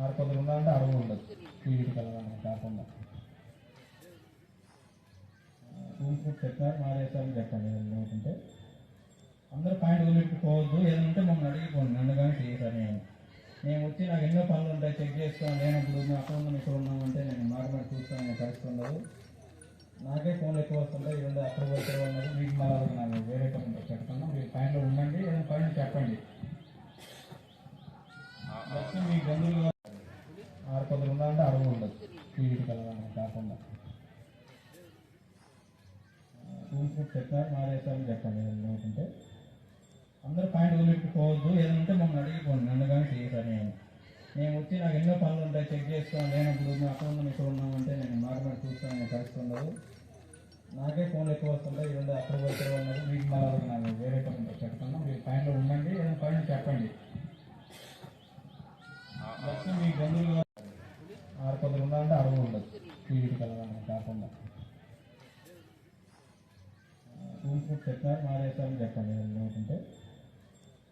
ఆరు పదులు ఉండాలంటే అడుగు ఉండదు. టీవీకి వెళ్ళాలని కాకుండా. రూమ్ ఫుడ్ చెప్పినారు చెప్పండి లేకుంటే అందరూ పాయింట్ వదిలిపెట్టుకోవద్దు ఏదంటే మమ్మల్ని అడిగిపోండి నన్ను కానీ చేశారు నేను నేను వచ్చి నాకు ఎన్నో పనులు ఉంటాయి చెక్ చేసుకోవాలి లేనప్పుడు మేము అక్కడ ఉన్నాం ఇక్కడ ఉన్నామంటే నేను మారుమని చూస్తాను పరిస్థితి ఉండదు. నాకే ఫోన్లు ఎక్కువ వస్తుంటాయి ఈ అక్కడ పోతే ఉన్నది మీకు మారాలి నాకు వేరే పని చెప్తాను మీరు పాయింట్లో ఉండండి ఏదైనా పాయింట్ చెప్పండి బస్సు మీ బంధువులు ఆరు పదులు ఉండాలంటే అడుగు ఉండదు. టీవీకి వెళ్ళడానికి కాకుండా. రూమ్ ఫుడ్ చెప్పినారు మారేసారని చెప్పండి. లేకుంటే అందరూ పాయింట్ వదిలిపెట్టుకోవద్దు ఏదంటే మమ్మల్ని అడిగిపోండి. నన్ను కానీ చేశారు నేను నేను వచ్చి నాకు ఎన్నో పనులు ఉంటాయి. చెక్ చేసుకోవాలి లేనప్పుడు మేము అక్కడ ఉన్నాం ఇక్కడ ఉన్నామంటే నేను మారుమని చూస్తాను. పరిస్థితి ఉండదు నాకే ఫోన్లు ఎక్కువ వస్తుంటాయి. ఈ రెండు అక్కడ పోతే ఉన్నది మీకు మారాలి నాకు వేరే పని చెప్తాను మీరు పాయింట్లో ఉండండి ఏదైనా పాయింట్ చెప్పండి బస్సు మీ బంధువులు ఆరు పదులు ఉండాలంటే అడుగు స్పీడ్ కలవాలని కాకుండా. రూమ్ ఫుడ్ చెప్పినారు మారేసారని చెప్పండి లేకుంటే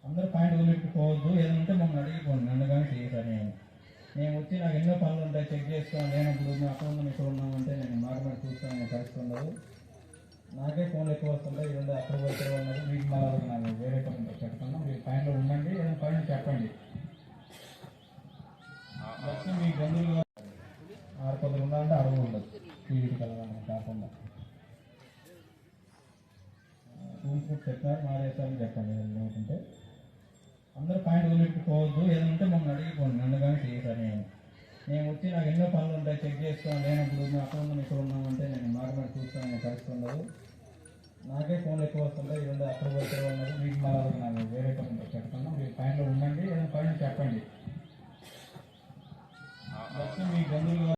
అందరూ పాయింట్ వదిలిపెట్టుకోవద్దు. ఏదంటే మమ్మల్ని అడిగిపోండి. నన్ను కానీ చేశారు నేను నేను వచ్చి నాకు ఎన్నో పనులు ఉంటాయి. చెక్ చేసుకోవాలి. లేనప్పుడు మేము అక్కడ ఉన్నాం ఇక్కడ ఉన్నామంటే నేను మారుమని చూస్తాను. పరిస్థితి ఉండదు. నాకే ఫోన్లు ఎక్కువ వస్తుంటాయి. ఈ రెండు అక్కడ పోతే ఉన్నది మీకు మారాలి. నాకు వేరే పని. చెప్తాను ఉండాలంటే టీవీకి వెళ్ళడానికి కాకుండా రూమ్ చెప్పారు మారేసారని చెప్పండి లేకుంటే అందరూ పాయింట్ వదిలిపెట్టుకోవద్దు ఏదంటే మమ్మల్ని అడిగిపోండి నన్ను కానీ చేశారు నేను నేను వచ్చి నాకు ఎన్నో పనులు ఉంటాయి చెక్ చేసుకోవాలి లేనప్పుడు మేము అక్కడ ఉన్నాం ఇక్కడ ఉన్నామంటే నేను మారుమని చూస్తాను పరిస్థితి ఉండదు నాకే ఫోన్లు ఎక్కువ వస్తుంటాయి ఇవన్నీ అక్కడ పోతే ఉన్నది మీకు మారాలి